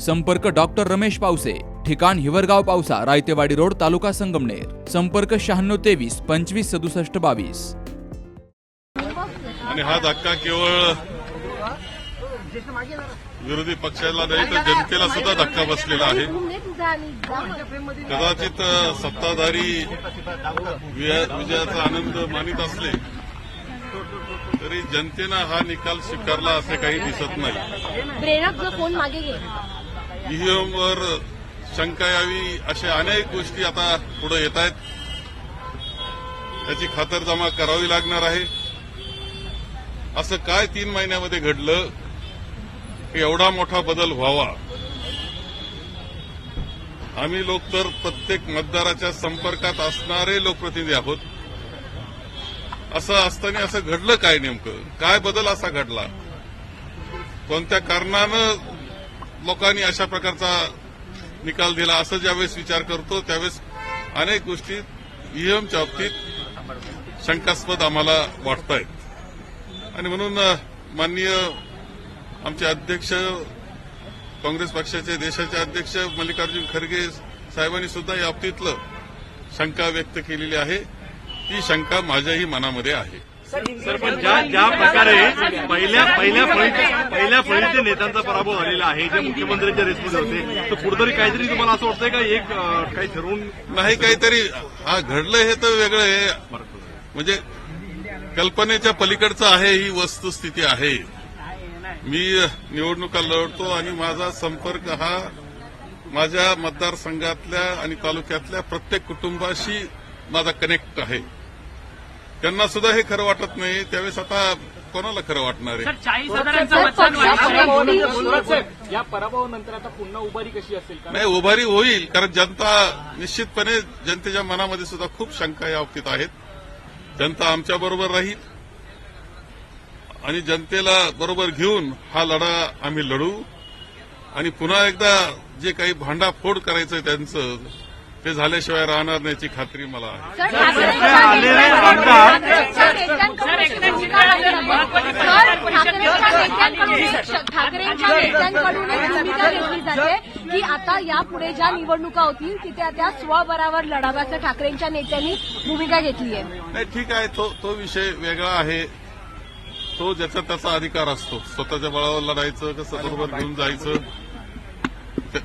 संपर्क डॉक्टर रमेश पावसे ठिकाण हिवरगाव पावसा रायतेवाडी रोड तालुका संगमनेर. संपर्क शहाण्णव तेवीस पंचवीस सदुसष्ट बावीस. आणि हा धक्का केवळ विरोधी पक्षाला नाही तर जनतेला सुद्धा धक्का बसलेला आहे. कदाचित सत्ताधारी विजया- विजयाचा आनंद मानित असले तरी जनतेनं हा निकाल स्वीकारला असे काही दिसत नाही. प्रेरक जो फोन मागे घे. ईव्हीएमवर शंका यावी अशा अनेक गोष्टी आता पुढे येत आहेत. त्याची खातरजमा करावी लागणार आहे. असं काय तीन महिन्यामध्ये घडलं? की एवढा मोठा बदल व्हावा. आम्ही लोक तर प्रत्येक मतदाराच्या संपर्कात असणारे लोकप्रतिनिधी आहोत. असं असताना असं घडलं काय नेमकं? काय बदल असा घडला? कोणत्या कारणानं लोकांनी अशा प्रकारचा निकाल दिला असं ज्यावेळेस विचार करतो त्यावेळेस अनेक गोष्टी ईव्हीएमच्या बाबतीत शंकास्पद आम्हाला वाटत आहेत आणि म्हणून माननीय आमचे अध्यक्ष काँग्रेस पक्षाचे देशाचे अध्यक्ष मल्लिकार्जुन खरगे साहेबांनी सुद्धा या बाबतीतलं शंका व्यक्त केलेली आहे. ती शंका माझ्याही मनामध्ये आहे. सर पण ज्या ज्या प्रकारे पहिल्या पहिल्या पहिल्या फळीतील नेत्यांचा पराभव झालेला आहे जे मुख्यमंत्र्यांच्या रेसमध्ये होते तर कुठेतरी काहीतरी तुम्हाला असं वाटतंय का एक काही ठरवून नाही काहीतरी हा घडलं हे तर वेगळं आहे. म्हणजे कल्पनेच्या पलीकडचं आहे ही वस्तुस्थिती आहे. मी निवडणुका लढतो आणि माझा संपर्क हा माझ्या मतदारसंघातल्या आणि तालुक्यातल्या प्रत्येक कुटुंबाशी माझा कनेक्ट आहे. त्यांना सुद्धा हे खरं वाटत नाही. त्यावेळेस आता कोणाला खरं वाटणार आहे? चाळीस हजारांचं या पराभवानंतर आता पुन्हा उभारी कशी असेल? नाही उभारी होईल कारण जनता निश्चितपणे जनतेच्या मनामध्ये सुद्धा खूप शंका या बाबतीत आहेत. जनता आमच्या बरोबर राहील आणि जनतेला बरोबर घेऊन हा लढा आम्ही लढू. आणि पुन्हा एकदा जे काही भांडाफोड करायचं त्यांचं ते झाल्याशिवाय राहणार नाही याची खात्री मला आहे. की? आता यापुढे ज्या निवडणुका होतील तिथे त्या स्वबरावर लढाव्याचं ठाकरेंच्या नेत्यांनी भूमिका घेतली आहे. नाही ठीक आहे. तो तो विषय वेगळा आहे. तो ज्याचा त्याचा अधिकार असतो. स्वतःच्या बळावर लढायचं कसं बरोबर घेऊन जायचं.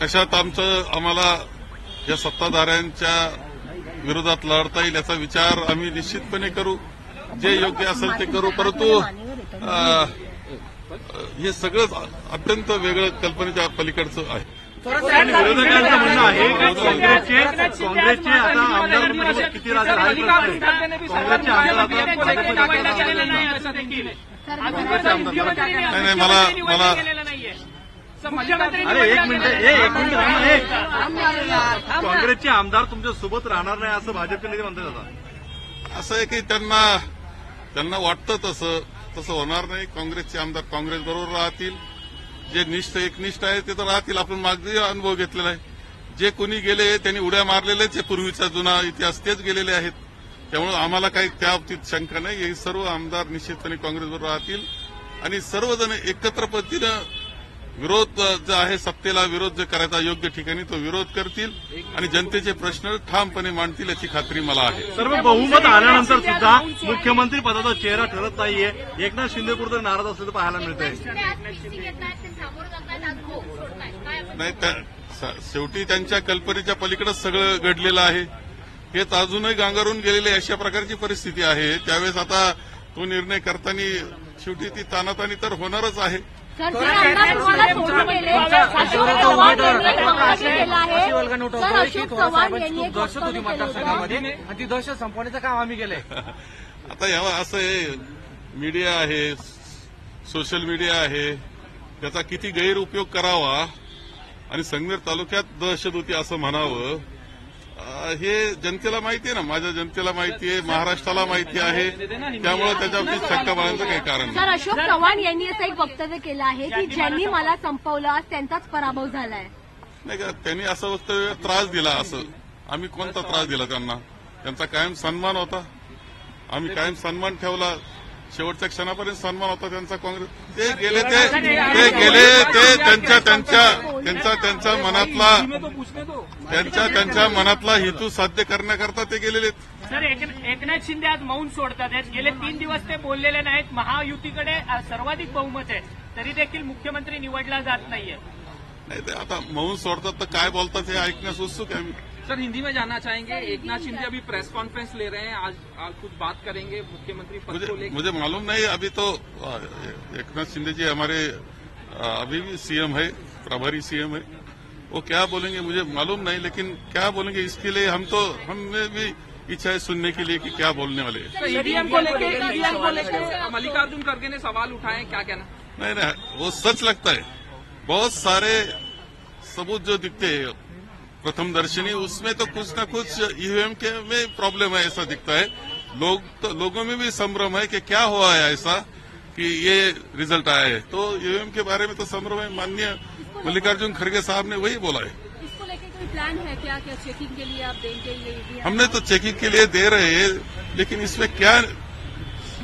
कशात आमचं आम्हाला या सत्ताधाऱ्यांच्या विरोधात लढता येईल याचा विचार आम्ही निश्चितपणे करू. जे योग्य असेल ते करू परंतु हे सगळंच अत्यंत वेगळं कल्पनेच्या पलीकडचं आहे. आणि विरोधकांचं म्हणणं आहे काँग्रेसचे काँग्रेसचे आता आमदार किती राहतील हा एक प्रश्न आहे. काँग्रेसचे आमदार आता नाही मला- मला- काँग्रेसचे आमदार तुमच्यासोबत राहणार नाही असं भाजपचे नेते म्हणतात आता. असं आहे की त्यांना त्यांना वाटतं तसं तसं होणार नाही. काँग्रेसचे आमदार काँग्रेस बरोबर राहतील. जे निष्ठ एकनिष्ठ आहे ते तर राहतील. आपण मागचे अनुभव घेतलेला आहे जे कोणी गेले त्यांनी उड्या मारलेलेच आहे. पूर्वीचा जुना इतिहास तेच गेलेले आहेत. त्यामुळे आम्हाला काही त्या बाबतीत शंका नाही. हे सर्व आमदार निश्चितपणे काँग्रेसबरोबर राहतील. आणि सर्वजण एकत्र पद्धतीनं विरोध जो आहे सत्तेला विरोध जे करायचा योग्य ठिकाणी तो विरोध करतील आणि जनतेचे प्रश्न ठामपणे मांडतील याची खात्री मला आहे. सर्व बहुमत आल्यानंतर सुद्धा मुख्यमंत्री पदाचा चेहरा ठरत नाहीये. एकनाथ शिंदे कुठे नाराज असल्याचं पाहायला मिळतंय. नाही त्या- स- शेवटी त्यांच्या कल्पनेच्या पलीकडेच सगळं घडलेलं आहे. हेच अजूनही गांगारून गेलेले अशा प्रकारची परिस्थिती आहे. त्यावेळेस आता तो निर्णय करताना शेवटी ती तानातानी तर होणारच आहे. दहशत होती मतदारसंघामध्ये आणि ती दहशत संपवण्याचं काम आम्ही केलंय. आता यावर असं आहे मीडिया आहे सोशल मीडिया आहे त्याचा किती गैरउपयोग करावा आणि संगमेर तालुक्यात दहशत होती असं म्हणावं हे जनतेला माहिती आहे ना माझ्या जनतेला माहिती आहे महाराष्ट्राला माहिती आहे. त्यामुळे त्याच्यावरती चक्का मारण्याचं काही कारण सर अशोक चव्हाण यांनी असं एक वक्तव्य केलं आहे की ज्यांनी मला संपवलं आज त्यांचाच पराभव झालाय. नाही का त्यांनी असं वक्तव्य त्रास दिला असं. आम्ही कोणता त्रास दिला त्यांना? त्यांचा कायम सन्मान होता. आम्ही कायम सन्मान ठेवला. शेवटच्या क्षणापर्यंत सन्मान होता त्यांचा काँग्रेस ते गेले ते ते गेले ते त्यांच्या त्यांच्या त्यांचा त्यांच्या मनातला त्यांच्या त्यांच्या मनातला हेतू साध्य करण्याकरता ते गेलेले आहेत. सर एक- एकनाथ शिंदे आज मौन सोडतात आहेत. गेले तीन दिवस ते बोललेले नाहीत. महायुतीकडे सर्वाधिक बहुमत आहे. तरी देखील मुख्यमंत्री निवडला जात नाहीये. नाही ते आता मौन सोडतात तर काय बोलतात हे ऐकण्यास उत्सुक आहे आम्ही सर हिंदी में जानना चाहेंगे। एक नाथ शिंदे अभी प्रेस कॉन्फ्रेंस ले रहे हैं। आज, आज कुछ बात करेंगे मुख्यमंत्री पद को मुझे लेकर। मुझे मालूम नहीं अभी तो एक नाथ शिंदे जी हमारे अभी भी सीएम है प्रभारी सीएम है। वो क्या बोलेंगे मुझे मालूम नहीं लेकिन क्या बोलेंगे इसके लिए हम तो हमें भी इच्छा है सुनने के लिए कि क्या बोलने वाले हैं। ईवीएम को लेकर ईवीएम को लेकर मल्लिकार्जुन खड़गे ने सवाल उठाए क्या कहना? नहीं नहीं वो सच लगता है। बहुत सारे सबूत जो दिखते हैं प्रथम दर्शनी उसमें तो कुछ ना कुछ ईवीएम के में प्रॉब्लम है ऐसा दिखता है। लोग तो लोगों में भी संभ्रम है कि क्या हुआ है ऐसा कि ये रिज़ल्ट आया है। तो ईवीएम के बारे में तो संभ्रम है माननीय मल्लिकार्जुन खड़गे साहब ने वही बोला है। इसको लेकर कोई प्लान है क्या क्या चेकिंग के लिए आप देंगे ये हमने तो चेकिंग के लिए दे रहे हैं लेकिन इसमें क्या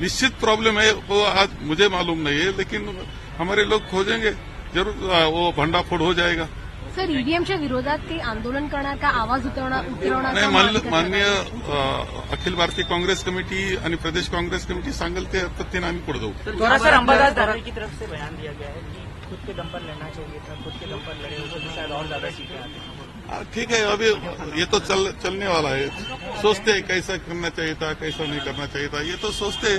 निश्चित प्रॉब्लम है वो आज मुझे मालूम नहीं है लेकिन हमारे लोग खोजेंगे ज़रूर वो भंडाफोड़ हो जाएगा। सर ईव्हीएमच्या विरोधात काही आंदोलन करणार का आवाज उतरवणार उतरवणार नाही का मान- मागणी करणार? माननीय अ, अखिल भारतीय काँग्रेस कमिटी आणि प्रदेश काँग्रेस कमिटी सांगेल ते पद्धतीने आम्ही पुढे जाऊ. थोड़ा सर अंबादास की तरफ से बयान दिया गया है कि खुद के दम पर लड़ना चाहिए था खुद के दम पर लड़े होते तो शायद और ज्यादा सीटें आती ठीक है अभी ये तो चल चलने वाला है। सोचते हैं कैसा करना चाहिए था कैसा नहीं करना चाहिए था। ये तो सोचते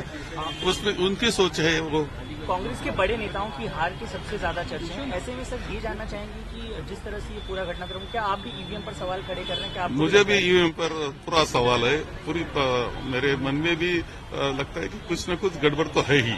उसमें उनकी सोच है वो। कांग्रेस के बड़े नेताओं की हार की सबसे ज़्यादा चर्चा है। ऐसे में सर ये जानना चाहेंगे कि जिस तरह से ये पूरा घटनाक्रम क्या आप भी ईवीएम पर सवाल खड़े कर रहे हैं? क्या आप मुझे भी ईवीएम पर पूरा सवाल है। पूरी मेरे मन में भी लगता है कि कुछ न कुछ गड़बड़ तो है ही।